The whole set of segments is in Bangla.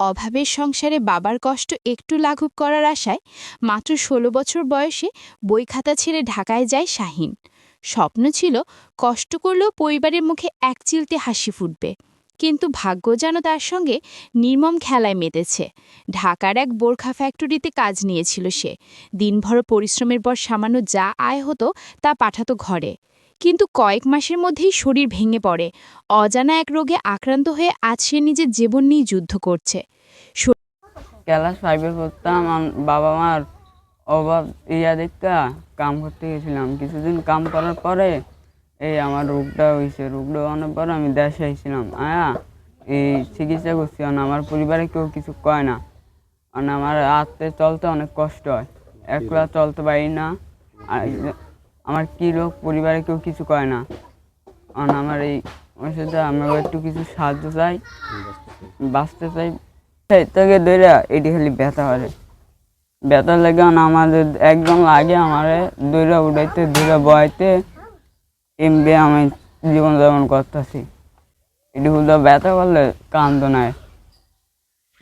অভাবের সংসারে বাবার কষ্ট একটু লাঘব করার আশায় মাত্র ষোলো বছর বয়সে বই খাতা ছেড়ে ঢাকায় যায় শাহিন। স্বপ্ন ছিল কষ্ট করলেও পরিবারের মুখে এক চিলতে হাসি ফুটবে। কিন্তু ভাগ্য যেন তার সঙ্গে নির্মম খেলায় মেতেছে। ঢাকার এক বোরখা ফ্যাক্টরিতে কাজ নিয়েছিল সে। দিনভর পরিশ্রমের পর সামান্য যা আয় হতো তা পাঠাতো ঘরে। কিন্তু কয়েক মাসের মধ্যেই শরীর ভেঙে পড়ে। অজানা এক রোগে আক্রান্ত হয়ে আজ সে নিজের জীবন নিয়ে যুদ্ধ করছে। ক্লাস ফাইভে পড়তাম বাবা মার অভাব ইয়া দেখতে কাম করতে গেছিলাম। কিছুদিন কাম করার পরে এই আমার রোগটা হয়েছে রোগটা হওয়ার পর আমি দেশে আইছিলাম। আয়া এই চিকিৎসা করছি। আমার পরিবারে কেউ কিছু কয় না। কারণ আমার হাতে চলতে অনেক কষ্ট হয়। একলা চলতে পারি না। আর আমার কী রোগ, পরিবারে কেউ কিছু কয় না। কারণ আমার এই ওষুধে আমরা একটু কিছু সাহায্য চাই। বাঁচতে চাই। থেকে ধরে এটি খালি ব্যথা করে। ব্যথা লেগে আমাদের একদম লাগে আমার দৌড়া উঠাইতে দৌড়া বয়াইতে এমবি আমি জীবনযাপন করতেছি। এটি হুদা ব্যথা করলে কান্দ নাই।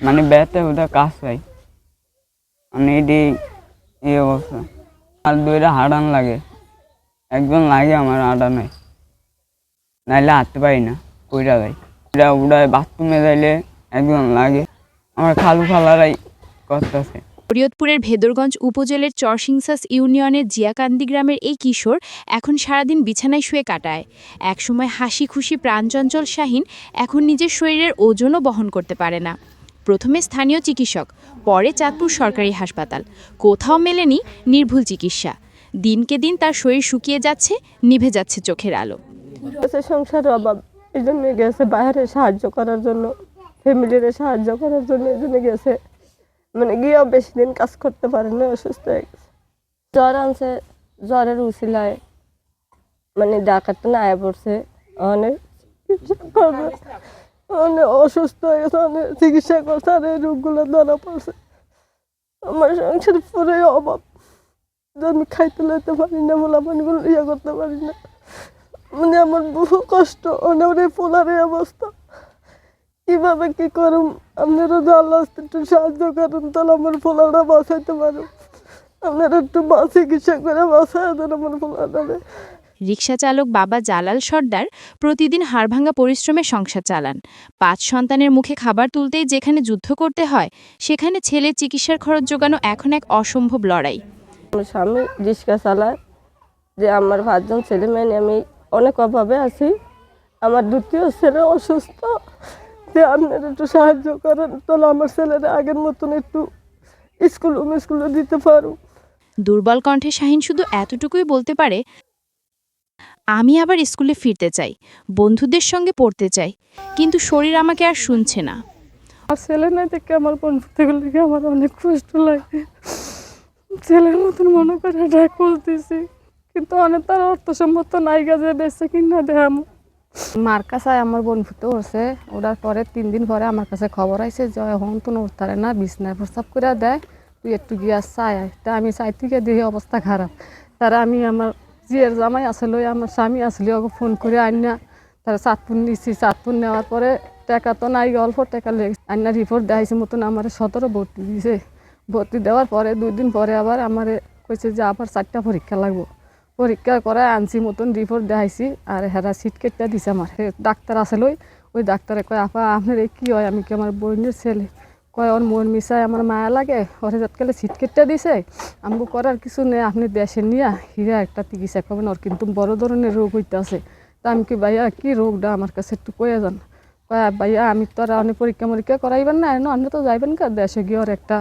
মানে ব্যথা হুদা কাজ পাই মানে এটি এই অবস্থা। আর দৌড়া হাঁটান লাগে। একদম লাগে আমার হাঁটানোয় নাইলে হাঁটতে পারি না, কইরা যাই এটা উড়ায় বাথরুমে যাইলে একদম লাগে। আমার খালু খালারাই করতেছে। শরীয়তপুরের ভেদরগঞ্জ উপজেলার চরসিংসাস ইউনিয়নের জিয়াকান্দি গ্রামের এই কিশোর এখন সারাদিন বিছানায় শুয়ে কাটায়। একসময় হাসি খুশি প্রাণচঞ্চল শাহিন এখন নিজের শরীরের ওজনও বহন করতে পারে না। প্রথমে স্থানীয় চিকিৎসক, পরে চাঁদপুর সরকারি হাসপাতাল। কোথাও মেলেনি নির্ভুল চিকিৎসা। দিনকে দিন তার শরীর শুকিয়ে যাচ্ছে, নিভে যাচ্ছে চোখের আলো। সংসারের অভাব, এই জন্য গেছে বাইরে সাহায্য করার জন্য ফ্যামিলিরে সাহায্য করার জন্য এই জন্য গেছে। মানে গিয়েও বেশি দিন কাজ করতে পারে না, অসুস্থ হয়ে গেছে। জ্বর আনছে, জ্বরের উচিলায় মানে ডাক্তারটা না আয়া পড়ছে, অনেক অনেক অসুস্থ হয়ে গেছে অনেক চিকিৎসা করছে এই রোগগুলো ধরা পড়ছে। আমার সংসার পুরোই অভাব। আমি খাইতে লাইতে পারি না মোলাপানগুলো ইয়ে করতে পারি না। মানে আমার বহু কষ্ট, অনেক পোলারের অবস্থা। কীভাবে কি করুম? আপনারা যদি আল্লাহ একটু সাহায্য করুন, তাহলে আমার পোলাটা বাঁচাইতে পারুম। আপনারা একটু বা চিকিৎসা করে বাঁচায় দেন আমার পোলাটারে। রিকশা চালক বাবা জালাল সর্দার প্রতিদিন হাড়ভাঙ্গা পরিশ্রমে সংসার চালান। পাঁচ সন্তানের মুখে খাবার তুলতেই যেখানে যুদ্ধ করতে হয়, সেখানে ছেলে চিকিৎসার খরচ জোগানো এখন এক অসম্ভব লড়াই। আমার স্বামী রিক্সা চালায় যে আমার পাঁচজন ছেলে মেয়ে নিয়ে আমি অনেক অভাবে আছি। আমার দ্বিতীয় ছেলে অসুস্থ যে আপনারা একটু সাহায্য করেন তাহলে আমার ছেলেরা আগের মতন একটু স্কুল স্কুলে দিতে পারো। দুর্বল কণ্ঠে শাহিন শুধু এতটুকুই বলতে পারে আমি আবার স্কুলে ফিরতে চাই বন্ধুদের সঙ্গে পড়তে চাই কিন্তু শরীর আমাকে আর শুনছে না। আর ছেলে না দেখে আমার বন্ধুত্বগুলো দেখে আমার অনেক কষ্ট লাগে। ছেলের মতন মনে করে এটা করতেছি কিন্তু অনেক তার অর্থ সম্মত নাই গাছে বেঁচে কিনা দেখাম। মার কাছে আমার বন্ধুত্ব হচ্ছে ওটার পরে তিন দিন পরে আমার কাছে খবর আইছে যে এখন তো উঠতারে না, বিছনায় প্রস্তাব করে দেয় তুই একটু গিয়া চাই তা আমি চাই থেকে দেখি অবস্থা খারাপ। তারা আমি আমার জিয়ের জামাই আসলে আমার স্বামী আসলে ওকে ফোন করে আইনা। তারা চাঁদপুর নিচ্ছি চাঁদপুর নেওয়ার পরে টাকা তো নাই, অল্প টাকা লেগে আইনা রিপোর্ট দেখাইছে, মতন আমার সতেরো ভর্তি দিয়েছে ভর্তি দেওয়ার পরে দুই দিন পরে আবার আমার কইছে যে আবার চারটা পরীক্ষা লাগবো। পরীক্ষা করে আনছি মতন রিপোর্ট দেখাইছি আর হেরা সিট কেটটা দিছে আমার। ডাক্তার আছে লই, ওই ডাক্তারে কয়, আপা, আপনার কী হয়? আমি কি আমার বোনের ছেলে? কয়, ওর মন মিশায় আমার মায়া লাগে, ওরে যাতকালে সিট কেটটা দিছে। আমাকে করার কিছু নেই, আপনি দেশে নিয়ে, হিরা একটা চিকিৎসা করবেন, ওর কিন্তু বড় ধরনের রোগ হইতে আছে তা আমি কি, ভাইয়া, কি রোগটা আমার কাছে একটু কয়ে যান। কয়, ভাইয়া, আমি তো আর অনেক পরীক্ষা মরীক্ষা করাইবেন না না আপনি তো যাইবেন কা? দেশে গিয়ে ওর একটা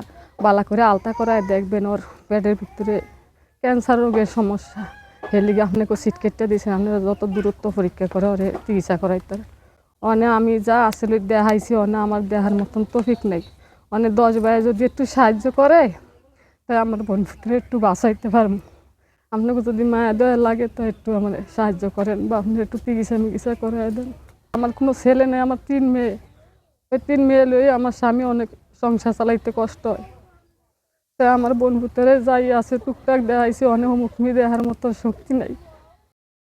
বালা করে আলতা করায় দেখবেন ওর পেটের ভিতরে ক্যান্সার রোগের সমস্যা। হেলিগে আপনাকে সিট কেটে দিয়েছেন আপনারা যত দূরত্ব পরীক্ষা করে ওরে চিকিৎসা করাই করাইতে অনে আমি যা আসলে দেখাইছি, অনে আমার দেহার মতন তফিক নেই। অনে দশ ভাই যদি একটু সাহায্য করে তাই আমার বন্ধুদের একটু বাঁচাইতে পারব। আপনাকে যদি মায়া দেওয়া লাগে, তো একটু আমার সাহায্য করেন বা আপনি একটু চিকিৎসা মিকিৎসা করে দেন। আমার কোনো ছেলে নেই, আমার তিন মেয়ে। ওই তিন মেয়ে লই আমার স্বামী অনেক সংসার চালাইতে কষ্ট হয়। তাই আমার বন্ধুত্বের যাই আছে টুকটাক দেখাইছি অনেক মুখমি দেহার মতো শক্তি নাই।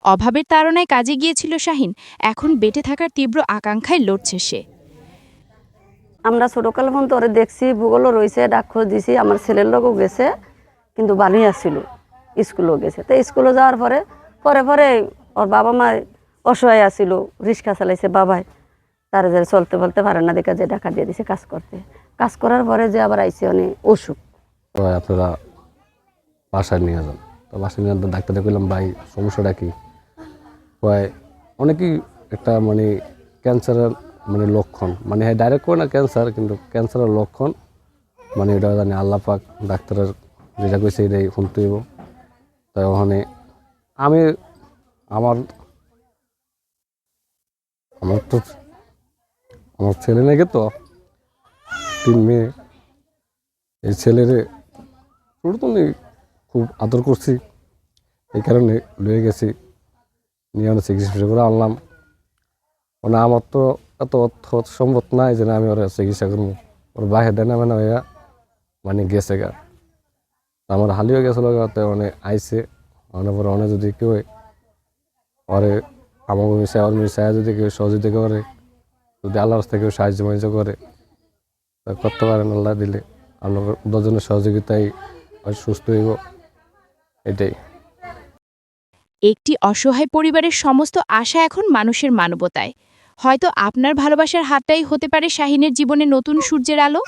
অভাবের তাড়নায় কাজে গিয়েছিল শাহিন এখন বেঁটে থাকার তীব্র আকাঙ্ক্ষায় লড়ছে সে। আমরা ছোটোকাল পর্যন্ত ওরে দেখছি ভূগোলও রয়েছে ডাকখোঁজ দিছি আমার ছেলের লোকও গেছে কিন্তু বানিয়ে আসছিল স্কুলেও গেছে। তো স্কুলে যাওয়ার পরে পরে পরে ওর বাবা মা অসহায় আসছিল রিক্সা চালাইছে বাবাই তারা যে চলতে বলতে পারে না দেখে যে ডাকা দিয়ে দিছে কাজ করতে। কাজ করার পরে যে আবার আইসে অনেক অসুখ। তো আপনারা বাসায় নিয়ে যান। তো বাসায় নিয়ে ডাক্তার দেখলাম ভাই, সমস্যাটা কি? কয়, অনেকেই একটা মানে ক্যান্সারের মানে লক্ষণ। মানে হ্যাঁ ডাইরেক্ট করে না ক্যান্সার কিন্তু ক্যান্সারের লক্ষণ মানে এটা জানি আল্লাহ পাক ডাক্তারের যেটা কইছে এটাই শুনতে হইব। তাই ওখানে আমি আমার আমার তো আমার ছেলে নাকি তো, তিন মেয়ে। এই ছেলেরে নেই খুব আদর করছি। এই কারণে লয়ে গেছি, নিয়ে আমরা চিকিৎসা করে আনলাম। মানে আমার তো এত অর্থ সম্ভব নাই যে আমি ওরা চিকিৎসা করব। ওর বাহির দেয় না মানে ওয়া মানে গেছে গা। আমার হালিও গেছিল গাতে মানে আইসে অনেক পরে অনেক যদি কেউ ওরে আমার মিশায় ওর মিশায় যদি কেউ সহযোগিতা করে, যদি আল্লাহর থেকে সাহায্য মাহায্য করে করতে পারেন, আল্লাহ দিলে। আল্লাহর দুজনের সহযোগিতায় আর সুস্থ হইব। এটাই। একটি অসহায় পরিবারের সমস্ত আশা এখন মানুষের মানবতায়। হয়তো আপনার ভালোবাসার হাতটাই হতে পারে শাহিনের জীবনে নতুন সূর্যের আলো।